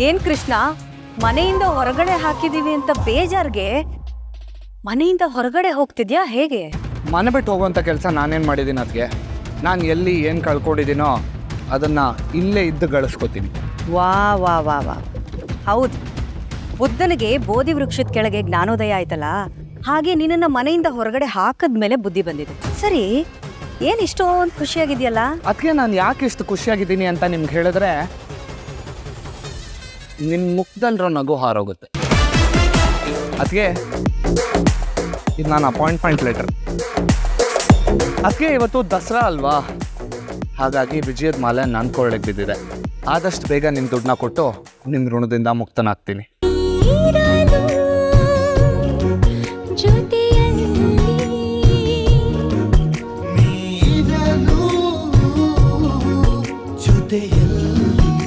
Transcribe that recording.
ಏನ್ ಕೃಷ್ಣ? ಮನೆಯಿಂದ ಹೊರಗಡೆ ಹಾಕಿದೀವಿ ಅಂತ ಬೇಜಾರ್ಗೆ ಮನೆಯಿಂದ ಹೊರಗಡೆ ಹೋಗ್ತಿದ್ಯಾ ಹೇಗೆ? ಮನೆ ಬಿಟ್ಟು ಹೋಗುವಂಥ ಕೆಲಸ ನಾನೇನು ಮಾಡಿದ್ದೀನಿ ಅದಕ್ಕೆ ನಾನು ಎಲ್ಲಿ ಏನು ಕಳ್ಕೊಂಡಿದ್ದೀನೋ ಅದನ್ನು ಇಲ್ಲೇ ಇದ್ದು ಗಳಿಸ್ಕೊತೀನಿ. ವಾ ವಾ ವಾ ವಾ. ಹೌದು. ಬುದ್ಧನಿಗೆ ಬೋಧಿ ವೃಕ್ಷದ ಕೆಳಗೆ ಜ್ಞಾನೋದಯ ಆಯ್ತಲ್ಲ? ಹಾಗೆ ನಿನ್ನನ್ನ ಮನೆಯಿಂದ ಹೊರಗಡೆ ಹಾಕದ್ಮೇಲೆ ಬುದ್ಧಿ ಬಂದಿದೆ. ಸರಿ ಏನ್ ಇಷ್ಟೊಂದು ಖುಷಿಯಾಗಿದೆಯಲ್ಲ? ಅದಕ್ಕೆ ನಾನು ಯಾಕೆ ಇಷ್ಟು ಖುಷಿಯಾಗಿದ್ದೀನಿ ಅಂತ ನಿಮ್ಗೆ ಹೇಳಿದ್ರೆ ನಿನ್ನ ಮುಖದಲ್ಲಿರೋ ನಗು ಹಾರೋಗುತ್ತೆ. ಅದಕ್ಕೆ ಇದು ನಾನು ಅಪಾಯಿಂಟ್ಮೆಂಟ್ ಲೆಟರ್ ಅದಕ್ಕೆ ಇವತ್ತು ದಸರಾ ಅಲ್ವಾ? ಹಾಗಾಗಿ ವಿಜಯದ ಮಾಲೆ ನಾನು ಬಿದ್ದಿದೆ. ಆದಷ್ಟು ಬೇಗ ನಿನ್ನ ದುಡ್ಡನ್ನ ಕೊಟ್ಟು ನಿಮ್ಮ ಋಣದಿಂದ ಮುಕ್ತನಾಗ್ತೀನಿ. ಜೊತೆಯಲ್ಲಿ